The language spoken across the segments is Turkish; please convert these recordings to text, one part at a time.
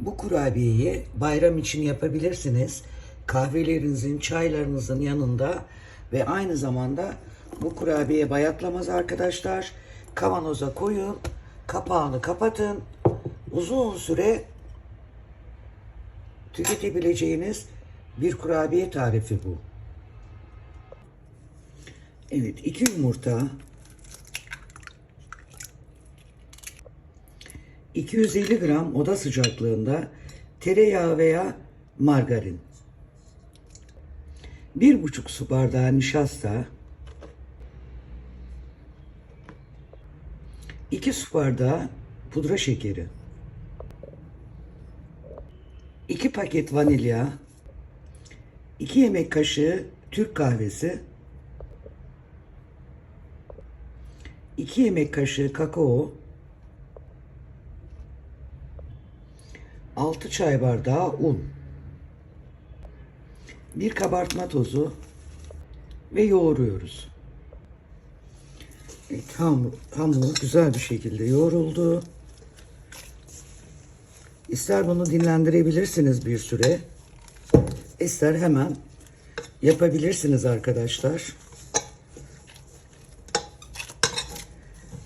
Bu kurabiyeyi bayram için yapabilirsiniz. Kahvelerinizin, çaylarınızın yanında ve aynı zamanda bu kurabiye bayatlamaz arkadaşlar. Kavanoza koyun, kapağını kapatın. Uzun süre tüketebileceğiniz bir kurabiye tarifi bu. Evet, iki yumurta, 250 gram oda sıcaklığında tereyağı veya margarin, 1,5 su bardağı nişasta, 2 su bardağı pudra şekeri, 2 paket vanilya, 2 yemek kaşığı Türk kahvesi, 2 yemek kaşığı kakao, 6 çay bardağı un, 1 kabartma tozu ve yoğuruyoruz. Evet, hamur, hamur güzel bir şekilde yoğruldu. İster bunu dinlendirebilirsiniz bir süre. İster hemen yapabilirsiniz arkadaşlar.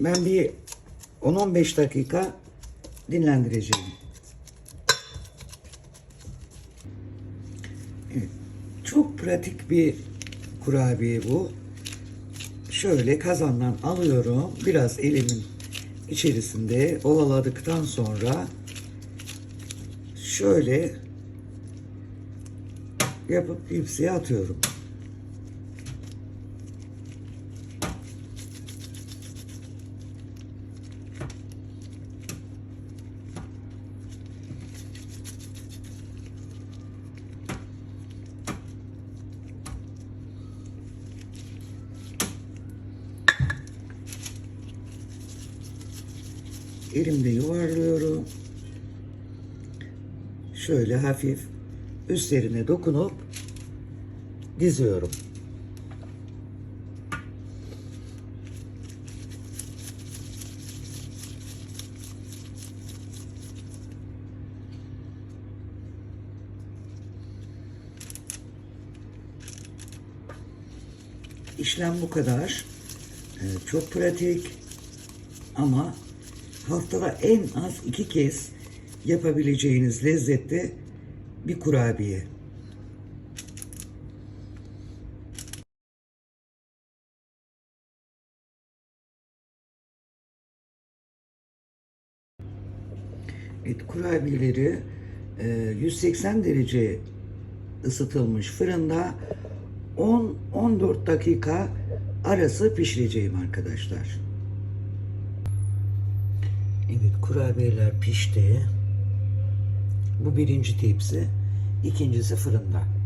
Ben bir 10-15 dakika dinlendireceğim. Çok pratik bir kurabiye bu. Şöyle kazandan alıyorum. Biraz elimin içerisinde ovaladıktan sonra şöyle yapıp tepsiye atıyorum. Elimde yuvarlıyorum. Şöyle hafif üstlerine dokunup diziyorum. İşlem bu kadar. Ee, çok pratik ama haftada en az iki kez yapabileceğiniz lezzette bir kurabiye. Evet, kurabiyeleri e, 180 derece ısıtılmış fırında 10-14 dakika arası pişireceğim arkadaşlar. Evet kurabiyeler pişti. Bu birinci tepsi. ikincisi fırında.